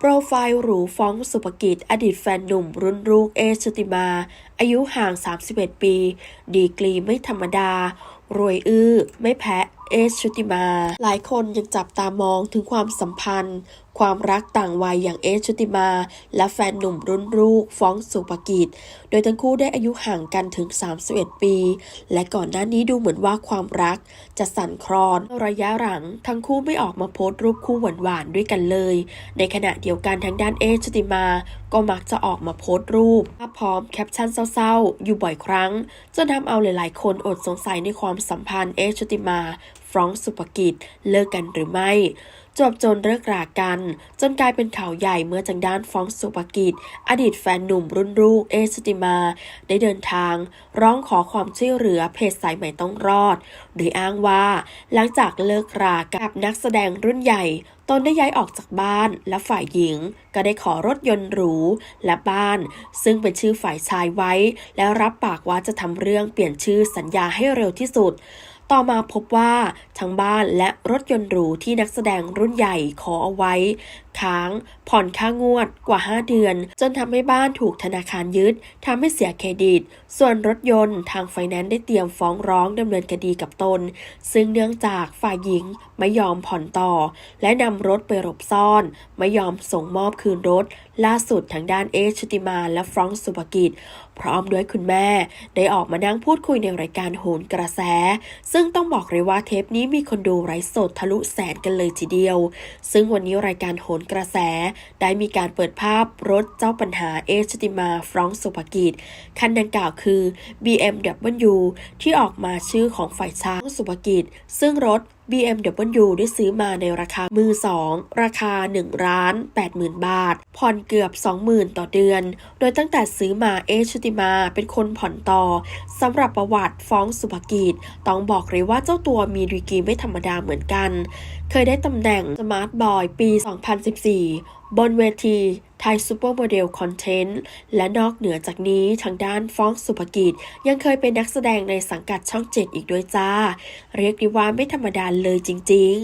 โปรไฟล์หรูฟ้องสุภกิจ อดีตแฟนหนุ่มรุ่นลูกเอชติมา อายุห่าง 31 ปี ดีกรีไม่ธรรมดา รวยอื้อ ไม่แพ้ เอสชุติมา หลายคนยังจับตามองถึงความสัมพันธ์ ความรักต่างวัยอย่างเอสชุติมา และแฟนหนุ่มรุ่นลูกฟ้องสุภกิจ โดยทั้งคู่ได้อายุห่างกันถึง 31 ปี และก่อนหน้านี้ดูเหมือนว่าความรักจะสั่นคลอนระยะหลัง ทั้งคู่ไม่ออกมาโพสต์รูปคู่หวานๆด้วยกันเลย ในขณะเดียวกันทางด้านเอสชุติมา ก็มักจะออกมาโพสต์รูปภาพพร้อมแคปชั่นเศร้าๆ อยู่บ่อยครั้งจนทำเอาหลายๆ คนอดสงสัยในความสัมพันธ์เอสชุติมา ฟรองก์สุภกิจ เลิกกันหรือไม่ จบจนเลิกรากัน จนกลายเป็นข่าวใหญ่เมื่อทางด้านฟรองก์สุภกิจ อดีตแฟนหนุ่มรุ่นลูกเอชุติมา ได้เดินทาง ร้องขอความช่วยเหลือเพจสายใหม่ต้องรอด โดยอ้างว่า หลังจากเลิกรากับนักแสดงรุ่นใหญ่ตนได้ย้ายออกจากบ้านและฝ่ายหญิงก็ได้ขอรถยนต์หรูและบ้าน ซึ่งเป็นชื่อฝ่ายชายไว้ แล้วรับปากว่าจะทำเรื่องเปลี่ยนชื่อสัญญาให้เร็วที่สุด ต่อมาพบว่าทั้งบ้านและรถยนต์หรูที่นักแสดงรุ่นใหญ่ขอเอาไว้ ค้าง ผ่อนค่างวดกว่า 5 เดือน จนทำให้บ้านถูกธนาคารยึดทำให้เสียเครดิต ส่วนรถยนต์ทางไฟแนนซ์ได้เตรียมฟ้องร้องดำเนินคดีกับตน ซึ่งเนื่องจากฝ่ายหญิงไม่ยอมผ่อนต่อ และนำรถไปหลบซ่อน ไม่ยอมส่งมอบคืนรถ ล่าสุดทางด้านเอชุติมาและฟรองก์สุภกิจ พร้อมด้วยคุณแม่ ได้ออกมานั่งพูดคุยในรายการโหนกระแส ซึ่งต้องบอกเลยว่าเทปนี้มีคนดูไร้สดทะลุแสนกันเลยทีเดียว ซึ่งวันนี้รายการโหนกระแส ได้มีการเปิดภาพรถเจ้าปัญหาเอชติมาฟรองก์สุภกิจ คันดังกล่าวคือ BMW ที่ออกมาชื่อของฝ่ายช้างสุภกิจ ซึ่งรถ BMW ได้ซื้อมาในราคามือสองราคา1ล้าน80,000 บาท ผ่อนเกือบ 20,000 ต่อเดือน โดยตั้งแต่ซื้อมาเอชุติมาเป็นคนผ่อนต่อสำหรับประวัติฟ้องสุภกิจ ต้องบอกเลยว่าเจ้าตัวมีดีกรีไม่ธรรมดาเหมือนกัน เคยได้ตำแหน่งสมาร์ทบอยปี 2014 บนเวทีไทยซูเปอร์โมเดลคอนเทนต์และนอกเหนือจากนี้ทางด้านฟ้องสุภกิจ ยังเคยเป็นนักแสดงในสังกัดช่องเจ็ดอีกด้วยจ้า เรียกได้ว่าไม่ธรรมดาเลยจริง